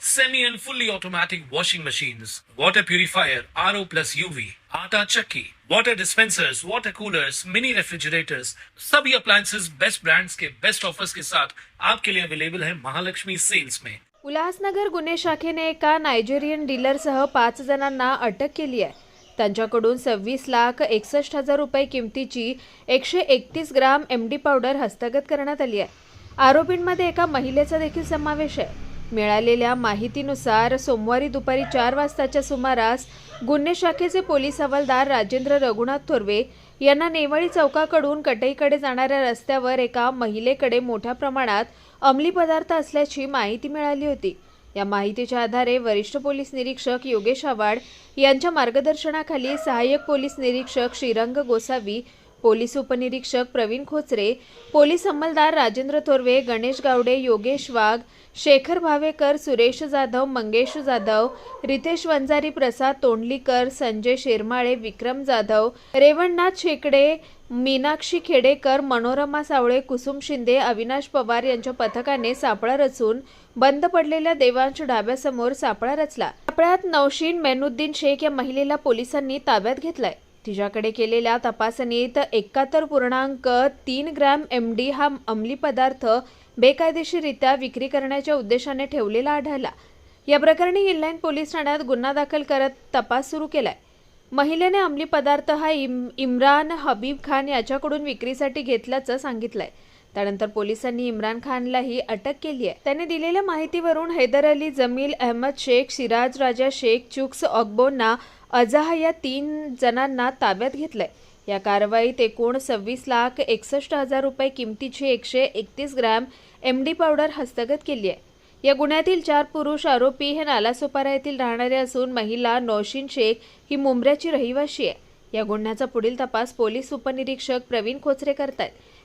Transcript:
semi and fully automatic washing machines, water purifier, RO plus UV, आटा चक्की, water dispensers, water coolers, mini refrigerators, सभी appliances best brands के best offers के साथ आपके लिए अवेलेबल है महालक्ष्मी सेल्स में। उल्हासनगर गुन्हे शाखेने एका नायजेरियन डीलरसह पाच जणांना अटक केली आहे. त्यांच्याकडून सव्वीस लाख एकसष्ट हजार रुपये किमतीची एकशे एकतीस ग्राम एम डी पावडर हस्तगत करण्यात आली आहे. आरोपींमध्ये एका महिलेचा देखील समावेश आहे. मिळालेल्या माहितीनुसार सोमवारी दुपारी चार वाजताच्या सुमारास गुन्हे शाखेचे पोलीस हवालदार राजेंद्र रघुनाथ थोरवे यांना नेवाळी चौकाकडून कटईकडे जाणाऱ्या रस्त्यावर एका महिलेकडे मोठ्या प्रमाणात अंमली पदार्थ असल्याची माहिती मिळाली होती. या माहितीच्या आधारे वरिष्ठ पोलीस निरीक्षक योगेश आवाड यांच्या मार्गदर्शनाखाली सहाय्यक पोलीस निरीक्षक श्रीरंग गोसावी पोलीस उपनिरीक्षक प्रवीण खोचरे पोलीस अंमलदार राजेंद्र थोरवे गणेश गावडे योगेश वाघ शेखर भावेकर सुरेश जाधव मंगेश जाधव रितेश वंजारी प्रसाद तोंडलीकर संजय शेरमाळे विक्रम जाधव रेवणनाथ शेकडे मीनाक्षी खेडेकर मनोरमा सावळे कुसुम शिंदे अविनाश पवार यांच्या पथकाने सापळा रचून बंद पडलेल्या देवांश ढाब्यासमोर सापळा रचला. सापळ्यात नौशीन मेनुद्दीन शेख या महिलेला पोलिसांनी ताब्यात घेतलाय. तिच्याकडे केलेल्या तपासणीत एकाहत्तर पूर्णांक तीन ग्रॅम एम डी हा अंमली पदार्थ बेकायदेशीररित्या विक्री करण्याच्या उद्देशाने ठेवलेला आढळला. या प्रकरणी इनलाईन पोलीस ठाण्यात गुन्हा दाखल करत तपास सुरू केलाय. महिलेने अंमली पदार्थ हा इम इम्रान हबीब खान याच्याकडून विक्रीसाठी घेतल्याचं सांगितलंय. त्यानंतर पोलिसांनी इम्रान खानलाही अटक केली आहे. त्याने दिलेल्या माहितीवरून हैदर अली जमील अहमद शेख सिराज राजा शेख चुक्स ऑगबोना अजाहा या तीन जणांना ताब्यात घेतलंय. या कारवाईत एकूण सव्वीस लाख एकसष्ट हजार रुपये किमतीची एकशे एकतीस ग्रॅम एम डी पावडर हस्तगत केली आहे. या गुन्ह्यातील चार पुरुष आरोपी हे नालासोपारा येथील राहणारे असून महिला नौशीन शेख ही मुंब्र्याची रहिवाशी आहे. या गुन्ह्याचा पुढील तपास पोलीस उपनिरीक्षक प्रवीण खोचरे करतायत.